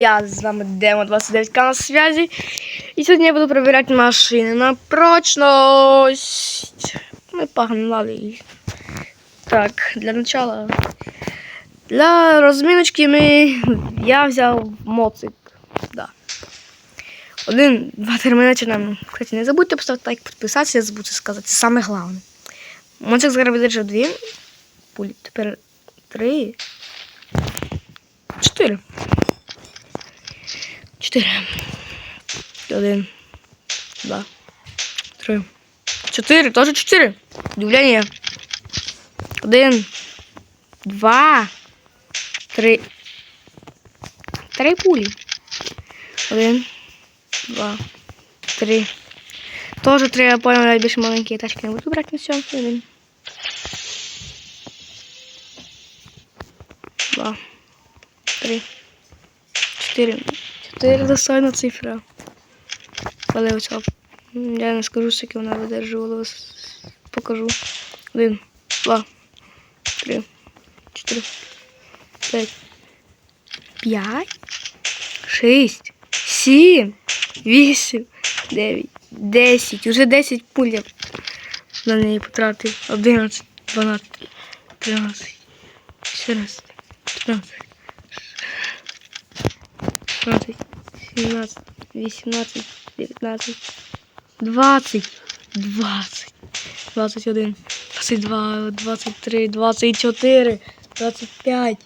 Я з вами Демо 29 канал связи. І сьогодні я буду перевіряти машини на прочність. Ми погнали. Так, для начала. Для розміночки ми... я взяв моцик. Да. Один, два терміначі нам. Кстати, не забудьте поставити лайк, підписатися, я забуду сказати. Це саме головне. Моцик зараз видержав дві. Пулі. Тепер три. Чотири. Чотири. Один. Два. Три. Чотири. Тоже чотири. Удивлення. Один. Два. Три. Три пулі. Один. Два. Три. Тоже три, я понял, я більше маленькі тачки не буду брати на сьому. Один. Два. Три. Чотири. Чотири достойна цифра. Але оця. Я не скажу, скільки вона видержувала. Покажу. Один, два, три, чотири, п'ять. П'ять. Шість. Сім. Вісім. Дев'ять. Десять. Уже десять пуль я на неї потратив. Одинадцять. Дванадцять. Тринадцять. Чотирнадцять. П'ятнадцять. 16, 17, 18, 19, 20, 20, 21, 22, 23, 24, 25,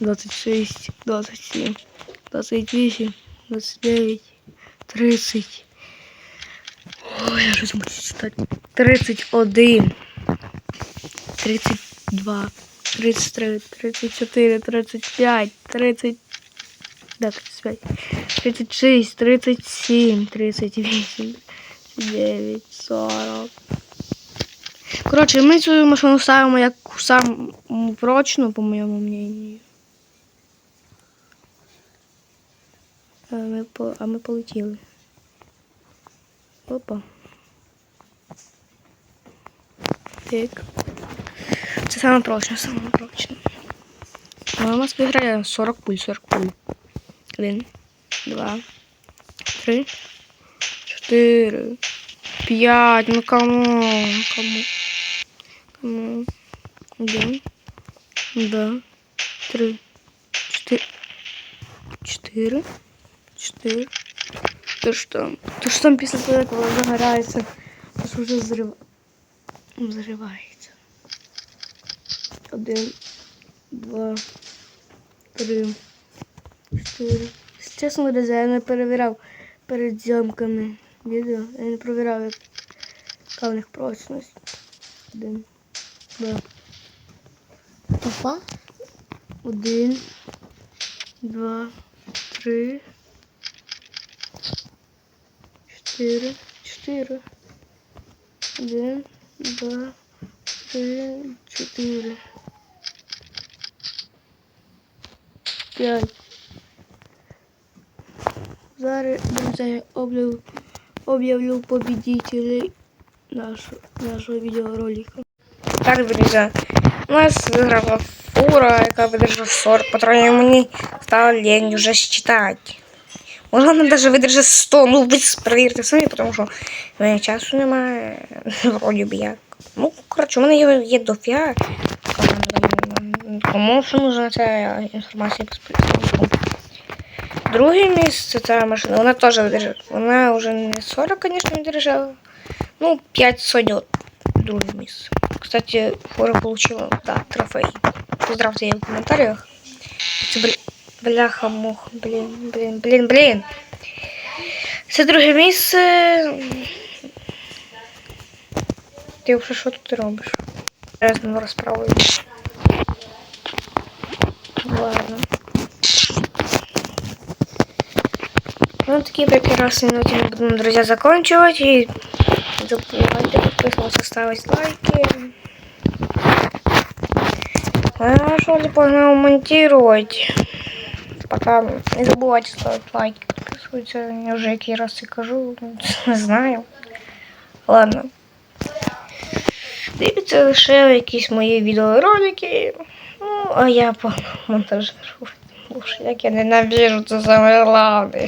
26, 27, 28, 29, 30. Ой, я щось можу читати. 31, 32, 33, 34, 35, 30, да, 35, 36, 37, 38, 39, 40. Коротше, ми цю машину ставимо як саму прочну, по моєму мнению. А ми, а ми полетіли. Опа. Так. Це саме прочне, саме прочне. А у нас виграє 40 пуль, 40 пуль. Один, два, три, чотири, п'ять. Ну кому? Кому? Кому? Один, два, три, чотири. Чотири. Чотири. То ж там? То ж там після того, як воно загорається, то ж вже зрив... зривається. Один, два, три, чотири. Чесно говоря, я не перевіряв перед зйомками відео. Я не перевіряв, як- яка в них прочність. Один, два. Опа. Один, два, три, чотири, чотири. Один, два, три, чотири. П'ять. Зараз, я об'явлю, об'явлю победителей нашого, нашого відеоролика. Так, друзі, у нас виграла фура, яка видержала 40 патронів. Мені стало лень вже считати. Може, вона навіть видержить 100, ну ви перевірте самі, тому що в мене часу немає, вроді б як. Ну, коротше, у мене є, є команда. Кому нужна ця інформація безпосередньо. Друге місце ця машина, вона теж видержала. Вона вже не 40, звісно, видержала. Ну, 5 сотень друге місце. Кстати, фора получила, да, трофей. Поздравьте ее в комментариях. Це, бл- Бляха, мух, блін, блін, блін, блін. Це друге місце. Ти вже що тут робиш? Разну розправу. Ладно. Ну, такие прекрасные ноты мы будем, друзья, заканчивать. И не забывайте подписываться, ставить лайки. А что ты погнал монтировать? Пока не забывайте ставить лайки, подписываться. Я уже який раз и кажу, не знаю. Ладно. Дивіться лише якісь мої відеоролики. Ну, а я по монтажирую. Боже, як я ненавижу це саме головне.